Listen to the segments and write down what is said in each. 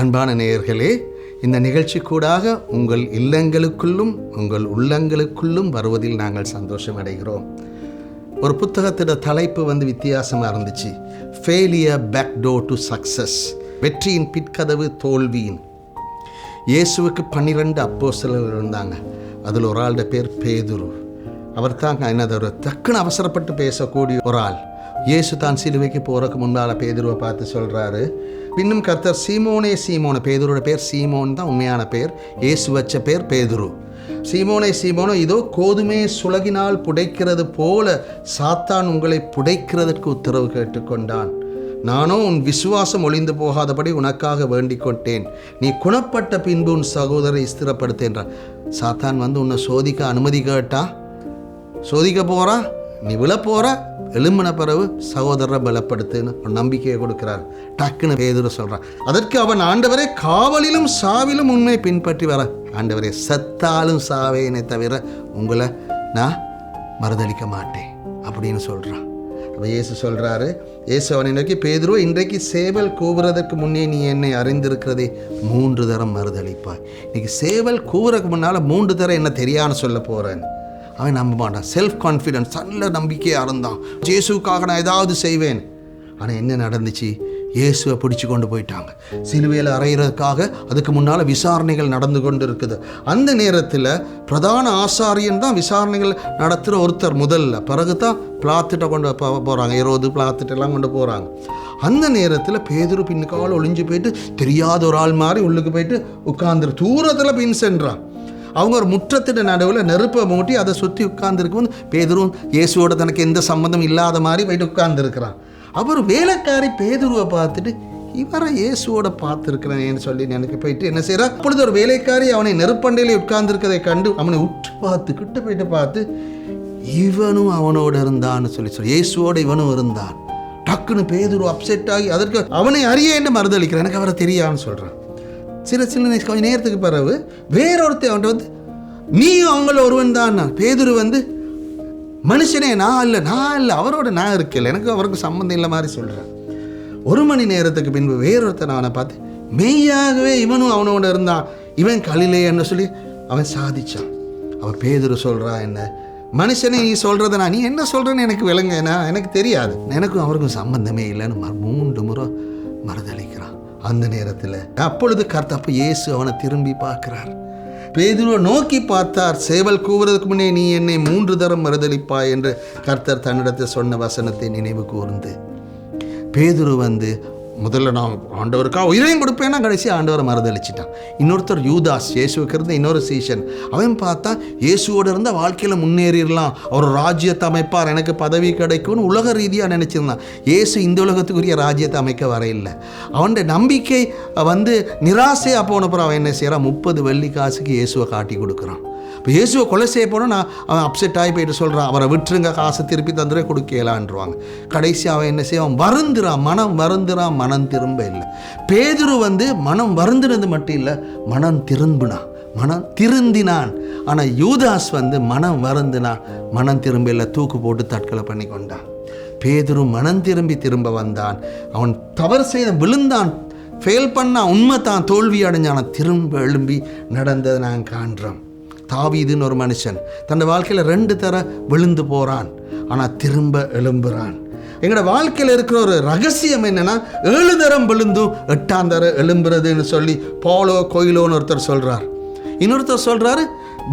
அன்பான நேயர்களே இந்த நிகழ்ச்சி கூடாக உங்கள் இல்லங்களுக்குள்ளும் உங்கள் உள்ளங்களுக்குள்ளும் வருவதில் நாங்கள் சந்தோஷம் அடைகிறோம் ஒரு புத்தகத்தோட தலைப்பு வந்து வித்தியாசமாக இருந்துச்சு. Failure back door to success வெற்றியின் பிற்கதவு தோல்வியின். இயேசுவுக்கு பன்னிரெண்டு அப்போஸ்தலர்கள் இருந்தாங்க. அதில் ஒரு ஆளுடைய பேர் பேதுரு. அவர் தான் என்னது ஒரு டக்குன்னு அவசரப்பட்டு பேசக்கூடிய ஒரு ஆள். இயேசு தான் சிலுவைக்கு போகிறதுக்கு முன்னால் பேதுருவை பார்த்து சொல்கிறாரு பின்னும் கர்த்தர் சீமோனே சீமோன பேதுருவோட பேர் சீமோன் தான் உண்மையான பேர். இயேசு வச்ச பேர் பேதுரு. சீமோனே சீமோனோ இதோ கோதுமே சுலகினால் புடைக்கிறது போல சாத்தான் உங்களை புடைக்கிறதற்கு உத்தரவு கேட்டுக்கொண்டான். நானோ உன் விசுவாசம் ஒளிந்து போகாதபடி உனக்காக வேண்டிக் கொண்டேன் நீ குணப்பட்ட பின்பு உன் சகோதரை ஸ்திரப்படுத்தேன்றான் சாத்தான் வந்து உன்னை சோதிக்க அனுமதி கேட்டா? சோதிக்க போறா? நீ விழ போற? எலும்பின பிறகு சகோதரரை பலப்படுத்துன்னு ஒரு நம்பிக்கையை கொடுக்கிறார். டக்குன்னு பேதுரு சொல்றான் அதற்கு அவன் ஆண்டவரே காவலிலும் சாவிலும் உண்மை பின்பற்றி வர. ஆண்டவரே சத்தாலும் சாவேனே தவிர உங்களை நான் மறுதளிக்க மாட்டேன் அப்படின்னு சொல்றான். அப்போ இயேசு சொல்கிறாரு இயேசு அவனை நோக்கி பேதுரு இன்றைக்கு சேவல் கூவுறதற்கு முன்னே நீ என்னை அறிந்திருக்கிறதே மூன்று தரம் மறுதளிப்பாய். இன்னைக்கு சேவல் கூவுறதுக்கு முன்னால் மூன்று தரம் என்ன தெரியான்னு சொல்ல போகிறேன் அவன் நம்ப மாட்டான் செல்ஃப் கான்ஃபிடென்ஸ் நல்ல நம்பிக்கையாக இருந்தான். ஜேசுக்காக நான் ஏதாவது செய்வேன். ஆனால் என்ன நடந்துச்சு? இயேசுவை பிடிச்சு கொண்டு போயிட்டாங்க. சிலுவையில் அறையிறதுக்காக அதுக்கு முன்னால் விசாரணைகள் நடந்து கொண்டு இருக்குது அந்த நேரத்தில் பிரதான ஆசாரியன் தான் விசாரணைகள் நடத்துகிற ஒருத்தர் முதல்ல. பிறகு தான் பிளாத்திட்ட கொண்டு போ- போகிறாங்க இருபது பிளாத்திட்டெல்லாம் கொண்டு போகிறாங்க அந்த நேரத்தில் பேதுரு பின்னுக்கால் ஒளிஞ்சு போயிட்டு தெரியாத ஒரு ஆள் மாதிரி உள்ளுக்கு போயிட்டு உட்காந்துரு தூரத்தில் பின் சென்றான். அவங்க ஒரு முற்றத்திட நடுவில் நெருப்பை மூட்டி அதை சுற்றி உட்கார்ந்துருக்கும் பேதுரும் இயேசுவோட தனக்கு எந்த சம்மந்தம் இல்லாத மாதிரி போயிட்டு உட்கார்ந்துருக்கிறான். அவர் வேலைக்காரி பேதுருவை பார்த்துட்டு இவரை இயேசுவோட பார்த்துருக்கிறேன்னு சொல்லி எனக்கு போயிட்டு என்ன செய்றா அப்பொழுது ஒரு வேலைக்காரி அவனை நெருப்பண்டையில உட்கார்ந்துருக்கதை கண்டு அவனை உற்று பார்த்து கிட்ட போயிட்டு பார்த்து இவனும் அவனோட இருந்தான்னு சொல்லி சொல்லி இயேசுவோட இவனும் இருந்தான். டக்குன்னு பேதுரு அப்செட் ஆகி அதற்கு அவனை அறிய என்ன மறுதளிக்கிறான் எனக்கு அவரை தெரியான்னு சொல்கிறான் சில சில கொஞ்சம் நேரத்துக்கு பிறகு வேறொருத்தர் அவன்கிட்ட வந்து நீ அவங்கள ஒருவன் தான் பேதுரு வந்து மனுஷனே நான் இல்லை நான் இல்லை அவரோட நான் இருக்கல எனக்கு அவருக்கு சம்மந்தம் இல்லை மாதிரி சொல்கிறேன் ஒரு மணி நேரத்துக்கு பின்பு வேறொருத்தன் அவனை பார்த்து மெய்யாகவே இவனும் அவனோட இருந்தான். இவன் கலிலேன்னு சொல்லி அவன் சாதிச்சான். அவன் பேதுரு சொல்கிறா என்ன? மனுஷனே நீ சொல்கிறத நான் நீ என்ன சொல்கிறேன்னு எனக்கு விளங்க எனக்கு தெரியாது. எனக்கும் அவருக்கும் சம்மந்தமே இல்லைன்னு மூன்று முறை மறுதளிக்கிறான் அந்த நேரத்தில். அப்பொழுது கர்த்தப்ப இயேசு அவனை திரும்பி பார்க்கிறார். பேதுருவை நோக்கி பார்த்தார் சேவல் கூவுறதுக்கு முன்னே நீ என்னை மூன்று தரம் மறுதளிப்பா என்று கர்த்தர் தன்னிடத்தில் சொன்ன வசனத்தை நினைவு கூர்ந்து. பேதுரு வந்து முதல்ல நான் ஆண்டவருக்காக உயிரையும் கொடுப்பேன்னா கடைசி ஆண்டவரை மறுதளிச்சிட்டான். இன்னொருத்தர் யூதாஸ் இயேசுவுக்கு இருந்த இன்னொரு சீசன் அவன் பார்த்தா இயேசுவோடு இருந்த வாழ்க்கையில் முன்னேறிடலாம். அவர் ராஜ்யத்தை அமைப்பார். எனக்கு பதவி கிடைக்கும்னு உலக ரீதியாக நினச்சிருந்தான். இயேசு இந்த உலகத்துக்குரிய ராஜ்யத்தை அமைக்க வரையில்லை. அவனுடைய நம்பிக்கை வந்து நிராசையாக போனப்புறம் அவன் என்ன செய்கிறான் முப்பது வெள்ளி காசுக்கு இயேசுவை காட்டி கொடுக்குறான். இப்போ இயேசுவை கொலை செய்ய போனால் நான் அவன் அப்செட் ஆகி போயிட்டு சொல்கிறான் அவரை விட்டுருங்க காசை திருப்பி தந்துட கொடுக்கலான்றாங்க. கடைசி அவன் என்ன செய்வான் வருந்துறான் மனம் வருந்துறான் மனம் திரும்ப இல்லை. பேதுரு வந்து மனம் வருந்துனது மட்டும் இல்லை மனம் திரும்பினான். மனம் திருந்தினான். ஆனால் யூதாஸ் வந்து மனம் வருந்தினான் மனம் திரும்ப இல்லை தூக்கு போட்டு தற்கொலை பண்ணி கொண்டான். பேதுரு மனம் திரும்பி திரும்ப வந்தான். அவன் தவறு செய்த விழுந்தான். ஃபெயில் பண்ணான் உண்மை தான் தோல்வி அடைஞ்சான். திரும்ப எழும்பி நடந்ததை நான் காண்றோம். தாவீதுன்னு ஒரு மனுஷன். தன் வாழ்க்கையில் ரெண்டு தர விழுந்து போகிறான் ஆனால் திரும்ப எழும்புறான். எங்களோட வாழ்க்கையில் இருக்கிற ஒரு ரகசியம் என்னென்னா ஏழு தரம் விழுந்தும் எட்டாம் தர எழும்புறதுன்னு சொல்லி போலோ கோயிலோன்னு ஒருத்தர் சொல்கிறார் இன்னொருத்தர் சொல்கிறாரு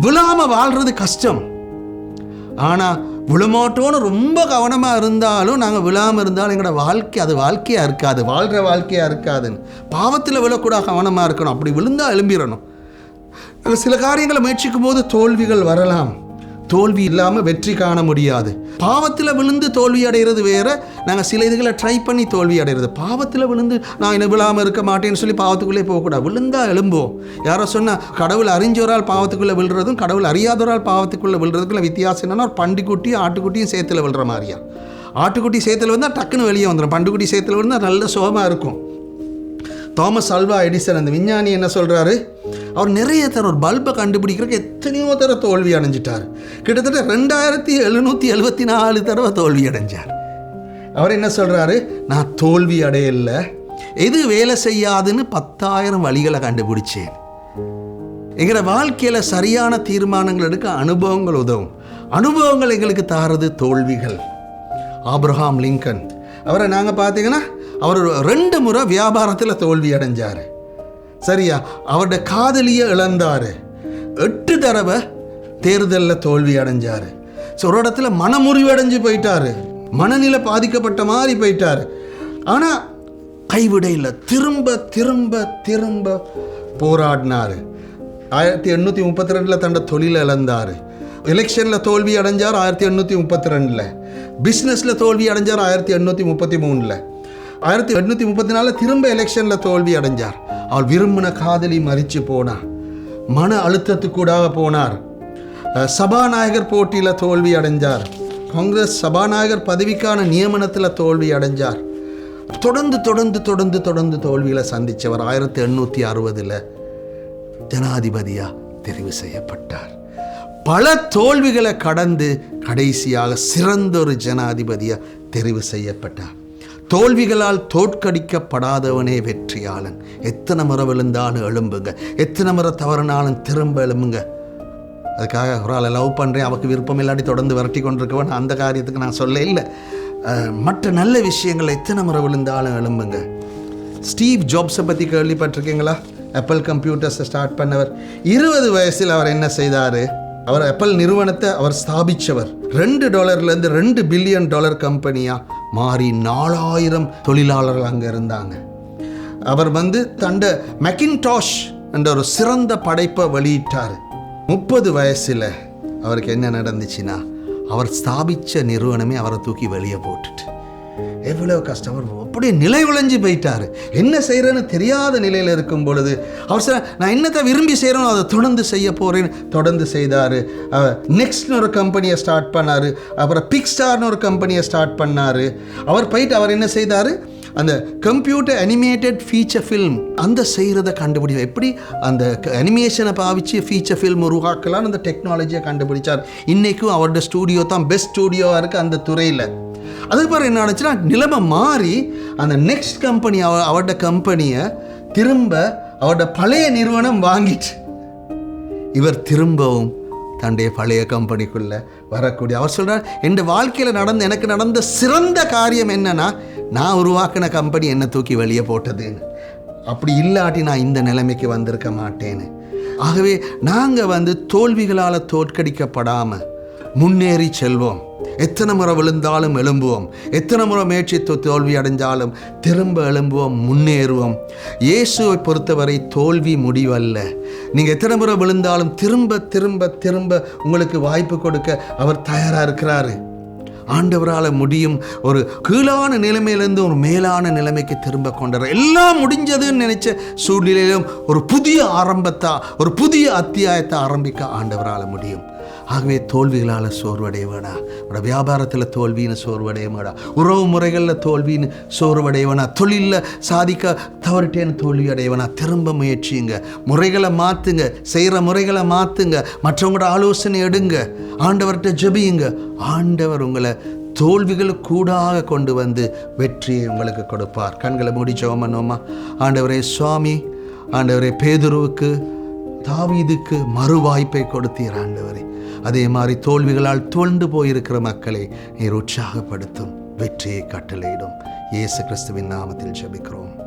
விழாமல் வாழ்றது கஷ்டம். ஆனால் விழுமாட்டோன்னு ரொம்ப கவனமாக இருந்தாலும் நாங்கள் விழாமல் இருந்தாலும் எங்களோட வாழ்க்கை அது வாழ்க்கையாக இருக்காது. வாழ்கிற வாழ்க்கையாக இருக்காதுன்னு. பாவத்தில் விழக்கூட கவனமாக இருக்கணும். அப்படி விழுந்தா எழும்பிடணும். நாங்கள் சில காரியங்களை முயற்சிக்கும் போது தோல்விகள் வரலாம். தோல்வி இல்லாமல் வெற்றி காண முடியாது. பாவத்தில் விழுந்து தோல்வி அடைகிறது வேற நாங்கள் சில இதுகளை ட்ரை பண்ணி தோல்வி அடைகிறது பாவத்தில் விழுந்து நான் என்ன விழாமல் இருக்க மாட்டேன்னு சொல்லி பாவத்துக்குள்ளே போகக்கூடாது. விழுந்தா எழும்போம் யாரோ சொன்னால் கடவுள் அறிஞ்சோரால் பாவத்துக்குள்ளே விழுறதும் கடவுள் அறியாதோரால் பாவத்துக்குள்ளே விழுறதுக்குள்ள வித்தியாசம் என்னன்னா ஒரு பண்டிக்குட்டியும் ஆட்டுக்குட்டியும் சேத்துல விழுற மாதிரியா. ஆட்டுக்குட்டி சேத்துல வந்தால் டக்குன்னு வெளியே வந்துடும் பண்டுக்குட்டி சேத்துல விழுந்தால் நல்ல சுகமாக இருக்கும். தாமஸ் அல்வா எடிசன் அந்த விஞ்ஞானி என்ன சொல்கிறாரு அவர் நிறைய தர ஒரு பல்பை கண்டுபிடிக்கிறதுக்கு எத்தனையோ தர தோல்வி அடைஞ்சிட்டார். கிட்டத்தட்ட ரெண்டாயிரத்தி எழுநூற்றி எழுபத்தி நாலு தடவை தோல்வி அடைஞ்சார். அவர் என்ன சொல்கிறாரு நான் தோல்வி அடையல. எது வேலை செய்யாதுன்னு பத்தாயிரம் வழிகளை கண்டுபிடிச்சேன். எங்களோட வாழ்க்கையில் சரியான தீர்மானங்கள் எடுக்க அனுபவங்கள் உதவும். அனுபவங்கள் எங்களுக்கு தாரது தோல்விகள். Abraham Lincoln. அவரை நாங்கள் பார்த்தீங்கன்னா அவர் ரெண்டு முறை வியாபாரத்தில் தோல்வி அடைஞ்சார். சரியா அவருடைய காதலியை இழந்தார். எட்டு தடவை தேர்தலில் தோல்வி அடைஞ்சார். ஸோ ஒரு இடத்துல மனமுறிவடைஞ்சு போயிட்டார். மனநிலை பாதிக்கப்பட்ட மாதிரி போயிட்டார். ஆனால் கைவிட இல்லை திரும்ப திரும்ப திரும்ப போராடினார். ஆயிரத்தி எண்ணூற்றி முப்பத்தி ரெண்டில் தன்னோட தொழிலை இழந்தார். எலெக்ஷனில் தோல்வி அடைஞ்சார் ஆயிரத்தி எண்ணூற்றி முப்பத்தி ரெண்டில். பிஸ்னஸில் தோல்வி அடைஞ்சார் ஆயிரத்தி எண்ணூற்றி முப்பத்தி மூணில். ஆயிரத்தி எண்ணூற்றி முப்பத்தி நாலில் திரும்ப எலெக்ஷனில் தோல்வி அடைஞ்சார். அவள் விரும்பின காதலி மறித்து போனார். மன அழுத்தத்துக்கூடாக போனார். சபாநாயகர் போட்டியில் தோல்வி அடைஞ்சார். காங்கிரஸ் சபாநாயகர் பதவிக்கான நியமனத்தில் தோல்வி அடைஞ்சார். தொடர்ந்து தொடர்ந்து தொடர்ந்து தொடர்ந்து தோல்விகளை சந்தித்தவர் ஆயிரத்தி எண்ணூற்றி அறுபதில் ஜனாதிபதியாக தெரிவு செய்யப்பட்டார். பல தோல்விகளை கடந்து கடைசியாக சிறந்த ஒரு ஜனாதிபதியாக தெரிவு செய்யப்பட்டார். தோல்விகளால் தோற்கடிக்கப்படாதவனே வெற்றியாளன். எத்தனை முறை விழுந்தாலும் எழும்புங்க. எத்தனை முறை தவறுனாலும் திரும்ப எழும்புங்க. அதுக்காக ஒரு ஆளை லவ் பண்ணுறேன் அவருக்கு விருப்பம் இல்லாட்டி தொடர்ந்து விரட்டி கொண்டிருக்கவன். அந்த காரியத்துக்கு நான் சொல்ல இல்லை. மற்ற நல்ல விஷயங்கள் எத்தனை முறை விழுந்தாலும் எழும்புங்க. ஸ்டீவ் ஜாப்ஸை பற்றி கேள்விப்பட்டிருக்கீங்களா? ஆப்பிள் கம்ப்யூட்டர்ஸை ஸ்டார்ட் பண்ணவர். இருபது வயசில் அவர் என்ன செய்தார்? அவர் ஆப்பிள் நிறுவனத்தை அவர் ஸ்தாபித்தவர் ரெண்டு டாலர்லேருந்து ரெண்டு பில்லியன் டாலர் கம்பெனியாக மாறி நாலாயிரம் தொழிலாளர்கள் அங்கே இருந்தாங்க. அவர் வந்து தண்ட மெக்கின்டாஷ் என்ற ஒரு சிறந்த படைப்பை வெளியிட்டார். முப்பது வயசில் அவருக்கு என்ன நடந்துச்சுன்னா அவர் ஸ்தாபித்த நிறுவனமே அவரை தூக்கி வெளியே போட்டுட்டு. எவ்வளோ கஷ்டம் அப்படியே நிலை விளைஞ்சு போயிட்டார். என்ன செய்கிறேன்னு தெரியாத நிலையில் இருக்கும் பொழுது அவர் சார் நான் என்னத்தை விரும்பி செய்கிறேனோ அதை தொடர்ந்து செய்ய போகிறேன்னு தொடர்ந்து செய்தார். நெக்ஸ்ட்னு ஒரு கம்பெனியை ஸ்டார்ட் பண்ணார். அப்புறம் பிக்ஸ்டார்னு ஒரு கம்பெனியை ஸ்டார்ட் பண்ணார். அவர் போயிட்டு அவர் என்ன செய்தார்? அந்த கம்ப்யூட்டர் அனிமேட்டட் ஃபீச்சர் ஃபில்ம் அந்த செய்கிறத கண்டுபிடிச்சார் எப்படி அந்த அனிமேஷனை பாவிச்சு ஃபீச்சர் ஃபில்ம் உருவாக்கலாம்னு அந்த டெக்னாலஜியை கண்டுபிடிச்சார். இன்றைக்கும் அவரோட ஸ்டூடியோ தான் பெஸ்ட் ஸ்டூடியோவாக இருக்குது அந்த துறையில். அதுக்கு பிறகு என்ன ஆச்சுன்னா நிலைமை மாறி அந்த நெக்ஸ்ட் கம்பெனி அவ அவட கம்பெனியை திரும்ப அவரோட பழைய நிறுவனம் வாங்கிட்டு இவர் திரும்பவும் தன்னுடைய பழைய கம்பெனிக்குள்ளே வரக்கூடிய அவர் சொல்கிறார் என் வாழ்க்கையில் நடந்த எனக்கு நடந்த சிறந்த காரியம் என்னன்னா நான் உருவாக்கின கம்பெனி என்னை தூக்கி வெளியே போட்டதுன்னு அப்படி இல்லாட்டி நான் இந்த நிலைமைக்கு வந்திருக்க மாட்டேன்னு. ஆகவே நாங்கள் வந்து தோல்விகளால் தோற்கடிக்கப்படாமல் முன்னேறி செல்வோம். எத்தனை முறை விழுந்தாலும் எழும்புவோம். எத்தனை முறை முயற்சி தோல்வி அடைஞ்சாலும் திரும்ப எழும்புவோம் முன்னேறுவோம். இயேசுவை பொறுத்தவரை தோல்வி முடிவல்ல. நீங்கள் எத்தனை முறை விழுந்தாலும் திரும்ப திரும்ப திரும்ப உங்களுக்கு வாய்ப்பு கொடுக்க அவர் தயாராக இருக்கிறாரு. ஆண்டவரால் முடியும் ஒரு கீழான நிலைமையிலேருந்து ஒரு மேலான நிலைமைக்கு திரும்ப கொண்டு எல்லாம் முடிஞ்சதுன்னு நினைச்ச சூழ்நிலையிலும் ஒரு புதிய ஆரம்பத்தா ஒரு புதிய அத்தியாயத்தை ஆரம்பிக்க ஆண்டவரால் முடியும். ஆகவே தோல்விகளால் சோர்வடைய வேணா வியாபாரத்தில் தோல்வின்னு சோர்வடைய உறவு முறைகளில் தோல்வின்னு சோர்வடைய வேணா தொழிலில் சாதிக்க தவறிட்டேன்னு தோல்வி அடைய வேணா திரும்ப முயற்சியுங்க. முறைகளை மாற்றுங்க செய்கிற முறைகளை மாற்றுங்க மற்றவங்களோட ஆலோசனை எடுங்க. ஆண்டவர்கிட்ட ஜெபியுங்க. ஆண்டவர் உங்களை தோல்விகள் கூடாக கொண்டு வந்து வெற்றியை உங்களுக்கு கொடுப்பார். கண்களை மூடி ஜெபம் பண்ணுவோமா? ஆண்டவரே சுவாமி ஆண்டவரே பேதுருவுக்கு தாவீதுக்கு மறு வாய்ப்பை கொடுத்தீர் ஆண்டவரே. அதே மாதிரி தோல்விகளால் தோழ்ந்து போயிருக்கிற மக்களை நீர் உற்சாகப்படுத்தும் வெற்றியை கட்டளையிடும். இயேசு கிறிஸ்துவின் நாமத்தில் ஜபிக்கிறோம்.